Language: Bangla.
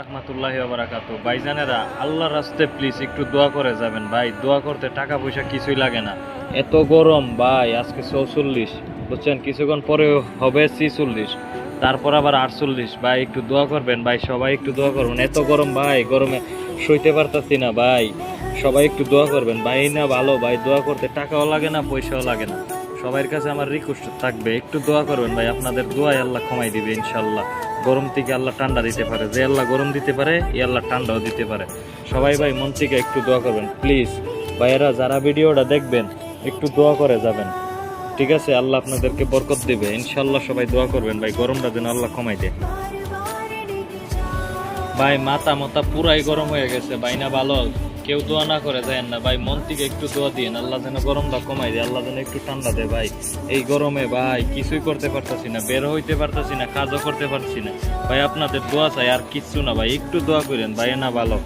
রহমতুল্লাহ ভাইজানেরা, আল্লাহর প্লিজ একটু দোয়া করে যাবেন। ভাই, দোয়া করতে টাকা পয়সা কিছুই লাগে না। এত গরম, ভাই, আজকে চৌচল্লিশ, বুঝছেন? কিছুক্ষণ পরে হবে ছিচল্লিশ, তারপর আবার আটচল্লিশ। ভাই, একটু দোয়া করবেন, ভাই, সবাই একটু দোয়া করবেন। এত গরম, ভাই, গরমে সইতে পারতাছি না, ভাই। সবাই একটু দোয়া করবেন। ভাই, না ভালো, ভাই, দোয়া করতে টাকাও লাগে না, পয়সাও লাগে না। সবার কাছে আমার রিকোয়েস্ট থাকবে, একটু দোয়া করবেন ভাই, আপনাদের দোয়াই আল্লাহ কমাই দিবে ইনশাল্লাহ গরম থেকে আল্লাহ ঠান্ডা দিতে পারে, যে আল্লাহ গরম দিতে পারে, এই আল্লাহ ঠান্ডাও দিতে পারে। সবাই ভাই, মন থেকে একটু দোয়া করবেন প্লিজ ভাইয়েরা, যারা ভিডিওটা দেখবেন, একটু দোয়া করে যাবেন। ঠিক আছে, আল্লাহ আপনাদেরকে বরকত দেবে। ইনশাল্লাহ সবাই দোয়া করবেন ভাই, গরমটা যেন আল্লাহ কমাই দেয়। ভাই মাথা মাথা পুরাই গরম হয়ে গেছে, ভাই না ভালো? কেউ দোয়া না করে যায় না। ভাই, মন থেকে একটু দোয়া দিন আল্লাহ যেন গরমটা কমাই দেয়, আল্লাহ যেন একটু ঠান্ডা দেয়। ভাই, এই গরমে ভাই, কিছুই করতে পারতাছি না, বের হইতে পারতাছি না, কাজও করতে পারছি না। ভাই, আপনাদের দোয়া চাই, আর কিচ্ছু না, ভাই, একটু দোয়া করেন, ভাই না ভালো।